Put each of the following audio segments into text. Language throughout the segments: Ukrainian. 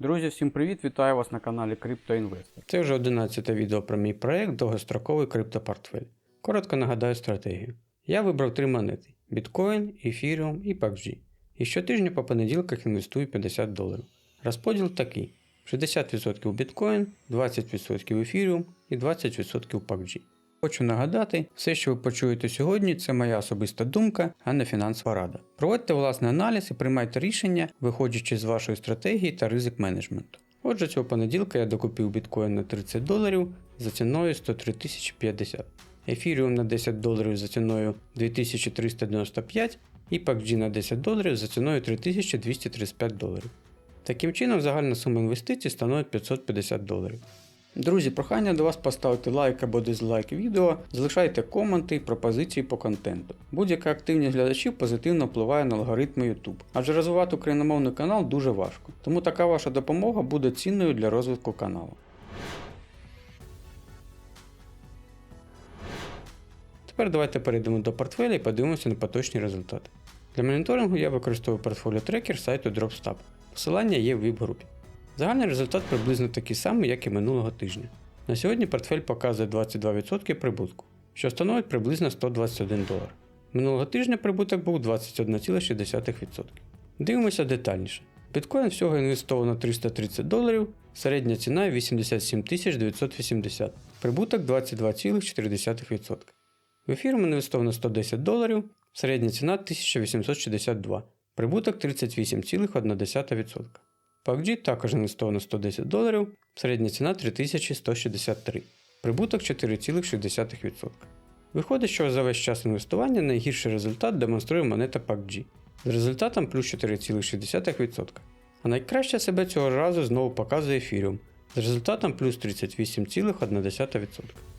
Друзі, всім привіт! Вітаю вас на каналі CryptoInvestor. Це вже 11 відео про мій проект довгостроковий криптопортфель. Коротко нагадаю стратегію. Я вибрав три монети: Bitcoin, Ethereum і PUBG. І щотижня по понеділках інвестую 50 доларів. Розподіл такий: 60% Bitcoin, 20% Ethereum і 20% PUBG. Хочу нагадати, все, що ви почуєте сьогодні, це моя особиста думка, а не фінансова рада. Проводьте власний аналіз і приймайте рішення, виходячи з вашої стратегії та ризик менеджменту. Отже, цього понеділка я докупив біткоін на 30 доларів за ціною 103 050, ефіріум на 10 доларів за ціною 2395 і PUBG на 10 доларів за ціною 3235 доларів. Таким чином, загальна сума інвестицій становить 550 доларів. Друзі, прохання до вас поставити лайк або дизлайк відео, залишайте коменти і пропозиції по контенту. Будь-яка активність глядачів позитивно впливає на алгоритми YouTube, адже розвивати україномовний канал дуже важко, тому така ваша допомога буде цінною для розвитку каналу. Тепер давайте перейдемо до портфеля і подивимося на поточні результати. Для моніторингу я використовую портфоліо трекер сайту DropStab. Посилання є в VIP-групі. Загальний результат приблизно такий самий, як і минулого тижня. На сьогодні портфель показує 22% прибутку, що становить приблизно 121 долар. Минулого тижня прибуток був 21,6%. Дивимося детальніше. Біткоін всього інвестовано 330 доларів, середня ціна 87 980, прибуток 22,4%. В ефіром інвестовано 110 доларів, середня ціна 1862, прибуток 38,1%. PUBG також інвестовано 110 доларів, середня ціна 3163, прибуток 4,6%. Виходить, що за весь час інвестування найгірший результат демонструє монета PUBG з результатом плюс 4,6%. А найкраще себе цього разу знову показує Ethereum з результатом плюс 38,1%.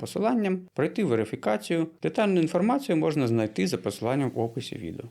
посиланням, пройти верифікацію. Детальну інформацію можна знайти за посиланням в описі відео.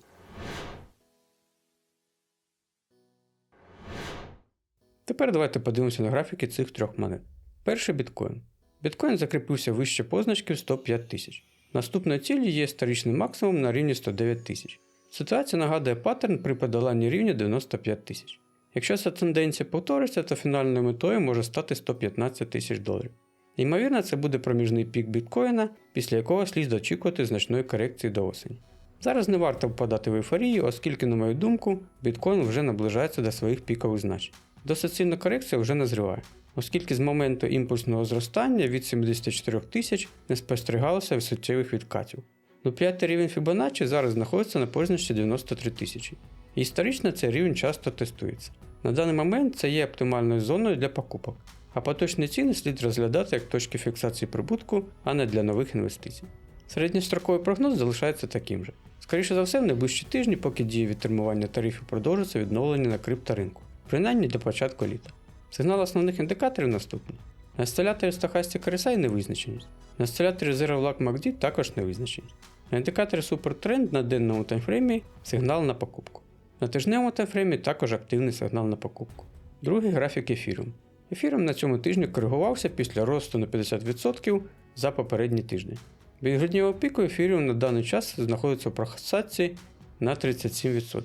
Тепер давайте подивимося на графіки цих трьох монет. Перший біткоін. Біткоін закріпився вище позначки в 105 тисяч. Наступною ціллю є історичний максимум на рівні 109 тисяч. Ситуація нагадує паттерн при подоланні рівня 95 тисяч. Якщо ця тенденція повториться, то фінальною метою може стати 115 тисяч доларів. Ймовірно, це буде проміжний пік біткоїна, після якого слід очікувати значної корекції до осені. Зараз не варто впадати в ейфорію, оскільки, на мою думку, біткоін вже наближається до своїх пікових значень. Досить сильна корекція вже назріває, оскільки з моменту імпульсного зростання від 74 тисяч не спостерігалося суттєвих відкатів. Ну, п'ятий рівень Fibonacci зараз знаходиться на позначці 93 тисячі. Історично цей рівень часто тестується. На даний момент це є оптимальною зоною для покупок, а поточні ціни слід розглядати як точки фіксації прибутку, а не для нових інвестицій. Середньостроковий прогноз залишається таким же. Скоріше за все, в найближчі тижні, поки діє відтермування тарифів продовжиться відновлення на крипторинку, принаймні до початку літа. Сигнал основних індикаторів наступний. На інсталяторі Stochastic RSI невизначеність. На інсталяторі Zero Lag MACD також невизначеність. На індикаторі Supertrend на денному таймфреймі сигнал на покупку. На тижневому таймфреймі також активний сигнал на покупку. Другий графік ефірум. Ефірум на цьому тижні коригувався після росту на 50% за попередній тиждень. Від грудневого піку ефіріум на даний час знаходиться в просадці на 37%.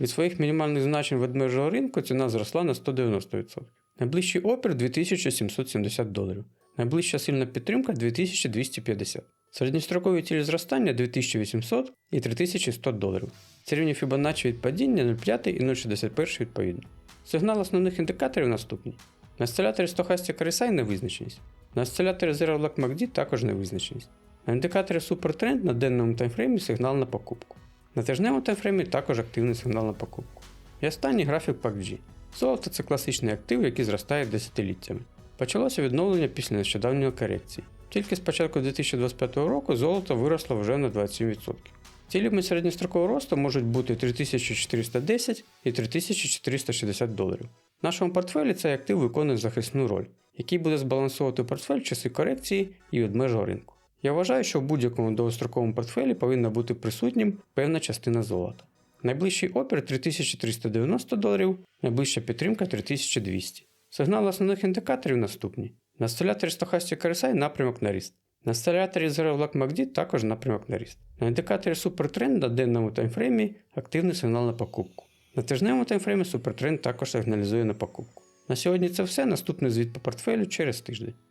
Від своїх мінімальних значень ведмежого ринку ціна зросла на 190%. Найближчий опір 2770 доларів. Найближча сильна підтримка 2250. Середньострокові цілі зростання 2800 і 3100 доларів. Це рівні Fibonacci від падіння 0,5 і 0,61 відповідно. Сигнал основних індикаторів наступні. На осциляторі Stochastic RSI невизначеність. На осциляторі Zero Black MACD також невизначеність. На індикаторі Supertrend на денному таймфреймі сигнал на покупку. На тижневому таймфреймі також активний сигнал на покупку. І останній графік PUBG. Золото це класичний актив, який зростає десятиліттями. Почалося відновлення після нещодавньої корекції. Тільки з початку 2025 року золото виросло вже на 27%. Цілями середньострокового росту можуть бути 3410 і 3460 доларів. В нашому портфелі цей актив виконує захисну роль, який буде збалансовувати портфель в часи корекції і ведмежого ринку. Я вважаю, що в будь-якому довгостроковому портфелі повинна бути присутнім певна частина золота. Найближчий опір 3390 доларів, найближча підтримка 3200. Сигнали основних індикаторів наступні. На стиляторі Stochastic RSI напрямок на ріст. На стиляторі Zero Black MACD також напрямок на ріст. На індикаторі супертренд на денному таймфреймі активний сигнал на покупку. На тижневому таймфреймі супертренд також сигналізує на покупку. На сьогодні це все. Наступний звіт по портфелю через тиждень.